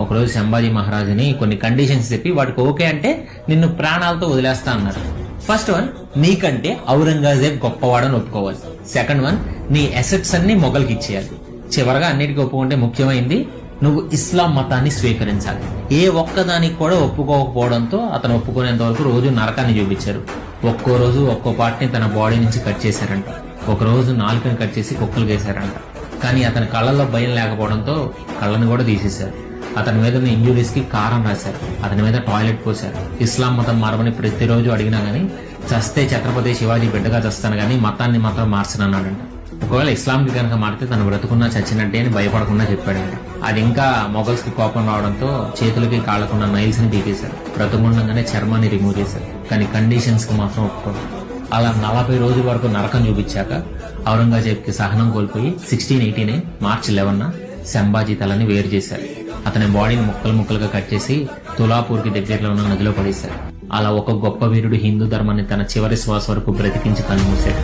ఒకరోజు సంభాజీ మహారాజుని కొన్ని కండిషన్స్ చెప్పి వాటికి ఓకే అంటే నిన్ను ప్రాణాలతో వదిలేస్తా అన్నారు ఫస్ట్ వన్ నీకంటే ఔరంగజేబ్ గొప్పవాడని ఒప్పుకోవాలి. సెకండ్ వన్ నీ అసెట్స్ అన్ని మొగల్కి ఇచ్చేయాలి. చివరగా అన్నిటికీ ఒప్పుకుంటే ముఖ్యమైంది నువ్వు ఇస్లాం మతాన్ని స్వీకరించాలి. ఏ ఒక్కదానికి కూడా ఒప్పుకోకపోవడంతో అతను ఒప్పుకునేంత వరకు రోజు నరకాన్ని చూపించారు. ఒక్కో రోజు ఒక్కో పార్ట్ని తన బాడీ నుంచి కట్ చేశారంట. ఒక రోజు నాలుకని కట్ చేసి కుక్కలు వేశారంట కానీ అతని కళ్ళల్లో భయం లేకపోవడంతో కళ్ళని కూడా తీసేశారు. అతని మీద ఉన్న ఇంజురీస్కి కారం రాశారు. అతని మీద టాయిలెట్ పోశారు. ఇస్లాం మతం మారమని ప్రతిరోజు అడిగినా గానీ చస్తే ఛత్రపతి శివాజీ బిడ్డగా చస్తాను గానీ మతాన్ని మాత్రం మార్చనన్నాడంట. ఒకవేళ ఇస్లాంకి కనుక మారితే తను బ్రతుకున్నా చచ్చినట్టే అని భయపడకుండా చెప్పాడండి అది ఇంకా మొగల్స్కి కోపం రావడంతో చేతులకి కాళ్ళకున్న నైల్స్ని తీసేశారు బ్రతుకుండగానే చర్మాన్ని రిమూవ్ చేశారు. కానీ కండిషన్స్కి మాత్రం ఒప్పుకోరు అలా నలభై రోజుల వరకు నరకం చూపించాక ఔరంగజేబ్కి సహనం కోల్పోయి సిక్స్టీన్ ఎయిటీనే మార్చి లెవెన్ సంభాజీ తలని వేరు చేశారు. అతని బాడీని ముక్కలు ముక్కలుగా కట్ చేసి తులాపూర్కి దగ్గరలో ఉన్న నదిలో పడేశారు అలా ఒక గొప్ప వీరుడు హిందూ ధర్మాన్ని తన చివరి శ్వాస వరకు బ్రతికించి కన్నుమూశాడు